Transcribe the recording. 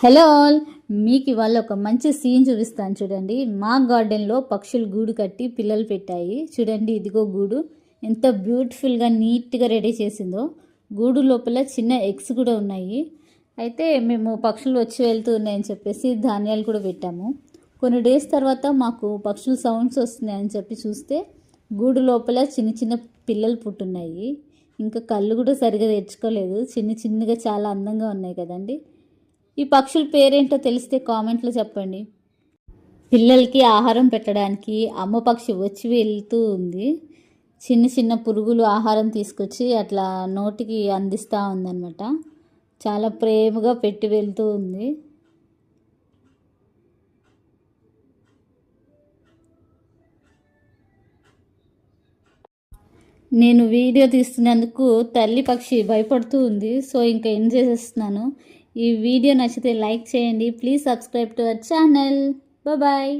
Hello all. మీకు ఇవాళ ఒక మంచి సీన్ చూపిస్తాను చూడండి. మా గార్డెన్లో పక్షులు గూడు కట్టి పిల్లలు పెట్టాయి. చూడండి ఇదిగో గూడు. ఎంత బ్యూటిఫుల్గా నీట్గా రెడీ చేసిందో. గూడు లోపల చిన్న ఎగ్స్ కూడా ఉన్నాయి. అయితే మేము పక్షులు వచ్చి వెళ్తూ ఉన్నాయని చెప్పేసి ధాన్యాలు కూడా పెట్టాము. కొన్ని డేస్ తర్వాత మాకు పక్షుల సౌండ్స్ వస్తున్నాయని చెప్పి చూస్తే గూడు లోపల చిన్న చిన్న పిల్లలు పుట్టున్నాయి. ఇంకా కళ్ళు కూడా సరిగా తెచ్చుకోలేదు. చిన్న చిన్నగా చాలా అందంగా ఉన్నాయి కదండి. ఈ పక్షుల పేరేంటో తెలిస్తే కామెంట్లో చెప్పండి. పిల్లలకి ఆహారం పెట్టడానికి అమ్మ పక్షి వచ్చి వెళ్తూ ఉంది. చిన్న చిన్న పురుగులు ఆహారం తీసుకొచ్చి అట్లా నోటికి అందిస్తూ ఉందన్నమాట. చాలా ప్రేమగా పెట్టి వెళ్తూ ఉంది. నేను వీడియో తీస్తున్నందుకు తల్లి పక్షి భయపడుతూ ఉంది. సో ఇంకా ఎంజాయ్ చేసేస్తున్నాను? ఈ వీడియో నచ్చితే లైక్ చేయండి. Please subscribe to our channel bye